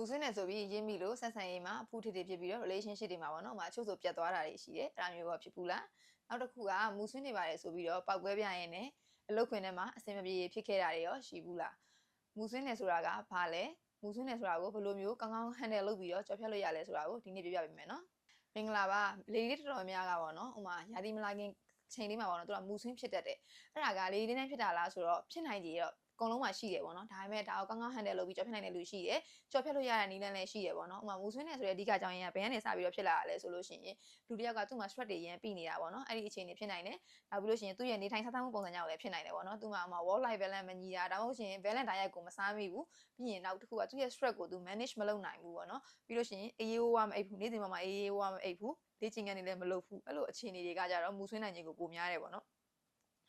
မူဆွေးနေဆိုပြီးရင်းမိလို့ဆက်ဆံရေးမှာအဖူးထိထိဖြစ်ပြီးတော့ relationship တွေမှာပေါ့နော်။ဥပမာအချို့ဆိုပြတ်သွားတာတွေရှိတယ်။အဲ့ဒါမျိုးတော့ဖြစ်ဘူးလား။နောက်တစ်ခုကမူဆွေးနေပါတယ်ဆိုပြီးတော့ပောက်ကွဲပြရင်လည်းအလုတ်ခွင်ထဲမှာအစင်မပြေဖြစ်ခဲ့တာတွေရောရှိဘူးလား။မူဆွေးနေဆိုတာကဘာလဲ။မူဆွေးနေဆိုတာကိုဘယ်လိုမျိုးကောင်းကောင်း handle လုပ်ပြီးတော့ကြော်ဖြတ်လို့ရလဲဆိုတာကိုဒီနေ့ပြပြပေးမယ်နော်။မင်္ဂလာပါ။လေလေးတော်တော်များကပေါ့နော်။ဥပမာယာတိမလာခင်ချိန်လေးမှာပေါ့နော်သူကမူဆွင်းဖြစ်တတ်တယ်အဲ့ဒါကလေလေးနဲ့ဖြစ်တာလားဆိုတော့ဖြစ်နိုင်ကြရောအ ကုန်လုံးမှာရှိတယ်ပေါ့နော်ဒါပေမဲ့ဒါကိုကောင်းကောင်း handle လုပ်ပြီးကြော်ဖြတ်နိုင်တဲ့လူရှိတယ်ကြော်ဖြတ်လို့ရတဲ့နည်းလမ်းလည်းရှိတယ်ပေါ့နော်ဥပမာမူဆွင်းနေဆိုတဲ့အဓိကအကြောင်းရင်းကဘယ်ကနေစပြီးတော့ဖြစ်လာတာလဲဆိုလို့ရှိရင်လူတစ်ယောက်ကသူ့မှာ stress တွေရန်ပြီးနေတာပေါ့နော်အဲ့ဒီအခြေအနေဖြစ်နိုင်တယ်နောက်ပြီးလို့ရှိရင်သူ့ရဲ့နေထိုင်စားသောက်မှုပုံစံကြောင့်လည်းဖြစ်နိုင်တယ်ပေါ့နော်သူ့မှာဥပမာ work life balance မညီတာဒါမှမဟုတ်ရှင် balance diet ကိုမစားမိဘူးပြီးရင်နောက်တစ်ခုကသူ့ရဲ့ stress ကိုသူ manage မလုပ်နိုင်ဘူးပေါ့နော်ပြီးလို့ရှိရင်အေးအေးဝါးမအိပ်ဘူးနေ့စဉ်မှာအေးအေးဝါးမအိပ်ဘူးလေ့ကျင့်ခန်းတွေလည်းမလုပ်ဘူးအဲ့လိုအခြေအနေတွေကကြတော့မူဆွင်းနိုင်ခြင်းကိုပိုများတယ်ပေါ့နော်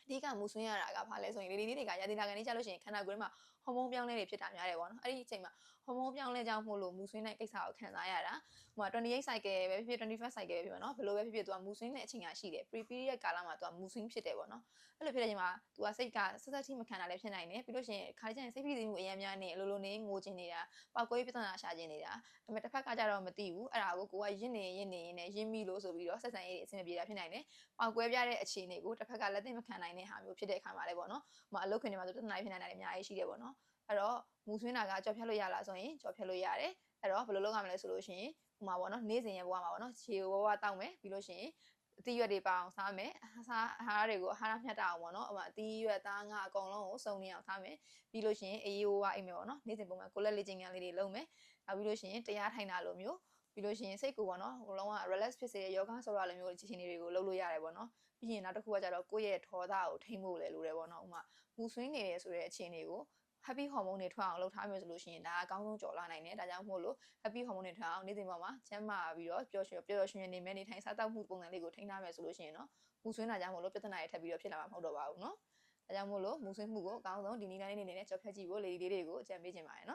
အဓိကမူဆွင်းရတာကဘာလဲဆိုရင်လေလေလေးတွေကရာသီနာခံနေကြလို့ရှိရင်ခန္ဓာကိုယ်ထဲမှာဟော်မုန်းပြောင်းလဲတွေဖြစ်တာများတယ်ပေါ့နော်အဲ့ဒီအချိန်မှာဟော်မုန်းပြောင်းလဲကြောင့်မို့လို့မူဆွင်းတဲ့ကိစ္စကိုခံစားရတာဟိုမှာ28 cycle ပဲဖြစ်ဖြစ်21 cycle ပဲဖြစ်ပါနော်ဘယ်လိုပဲဖြစ်ဖြစ်သူကမူဆွင်းတဲ့အချိန်ကရှိတယ် pre period ကာလမှာသူကမူဆွင်းဖြစ်တယ်ပေါ့နော်အဲ့လိုဖြစ်တဲ့အချိန်မှာသူကစိတ်ကဆက်ဆက်ထိမခံတာလည်းဖြစ်နိုင်တယ်ပြီးလို့ရှိရင်ခါကျရင်စိတ်ဖိစီးမှုအများများနဲ့အလိုလိုနေငိုချင်နေတာပောက်ကွဲပြဿနာရှာချင်နေတာဒါပေမဲ့တစ်ဖက်ကကြတော့မသိဘူးအဲ့ဒါကိုကိုကရင့်နေရင့်နေရင်းနဲ့ရင်းမိလို့ဆိုပြီးတော့ဆက်ဆံရေးတွေအဆင်မပြေတာဖြစ်နိုင်တယ်ပောက်ကွဲပြတဲ့အခြေအနေကိုတစ်ဖက်ကလက်သိမခံနိုင်တဲ့ဟာမျိုးဖြစ်တဲ့အခါမှာလည်းပေါ့နော်ဟိုမှာအလုပ်ခွင်တွေမှာဆိုပြဿနာတွေဖြစ်နိုင်တာတွေအများကြီးရှိတယ်ပေါ့နော်အဲ့တော့မူဆွင်းတာကကြော်ဖြတ်လို့ရလားဆိုရင်ကြော်ဖြတ်လို့ရတယ်အဲ့တော့ဘယ်လိုလုပ်ရမလဲဆိုလို့ရှိရင်ဟိုမှာပေါ့နော်နေ့စဉ်ရဲ့ဘဝမှာပေါ့နော်ခြေဝဝတောက်မယ်ပြီးလို့ရှိရင်အသီးရွက်တွေပါအောင်စားမယ်အစားအဟာရတွေကိုအဟာရမျှတအောင်ပေါ့နော်ဟိုမှာအသီးရွက်သားငါအကုန်လုံးကိုစုံနေအောင်စားမယ်ပြီးလို့ရှိရင်အေးရိုးဝအိမ်မယ်ပေါ့နော်နေ့စဉ်ပုံမှန်ကိုလက်လေးချင်းကလေးတွေလုပ်မယ်နောက်ပြီးလို့ရှိရင်တရားထိုင်တာလိုမျိုး ပြီးလို့ရှိရင်စိတ်ကိုပေါ့နော်ဟိုလုံးဝ relax ဖြစ်စေတဲ့ yoga ဆိုတာလိုမျိုးအခြေအနေတွေကိုလုပ်လို့ရတယ်ပေါ့နော်ပြီးရင်နောက်တစ်ခုကကြတော့ကိုယ့်ရဲ့ထောသားကိုထိမ့်ဖို့လေလိုတယ်ပေါ့နော်ဥမာမူဆွင်းနေရဆိုတဲ့အခြေအနေကို happy hormone တွေထွက်အောင်လုပ်ထားမျိုးဆိုလို့ရှိရင်ဒါအကောင်းဆုံးကြော်လာနိုင်တယ်ဒါကြောင့်မို့လို့ happy hormone တွေထွက်အောင်နေ့စဉ်ပေါ်မှာကျန်းမာပြီးတော့ပျော်ရွှင်ပျော်ရွှင်ရွှင်နေမယ်နေထိုင်စားသောက်မှုပုံစံလေးကိုထိန်းထားမယ်ဆိုလို့ရှိရင်တော့မူဆွင်းတာကြောင့်မို့လို့ပြဿနာတွေထပ်ပြီးတော့ဖြစ်လာမှာမဟုတ်တော့ပါဘူးเนาะဒါကြောင့်မို့လို့မူဆွင်းမှုကိုအကောင်းဆုံးဒီနည်းလမ်းလေးနေနဲ့ကြော်ဖြတ်ကြည့်ဖို့လေဒီလေးတွေကိုအကြံပေးချင်ပါတယ်เนาะ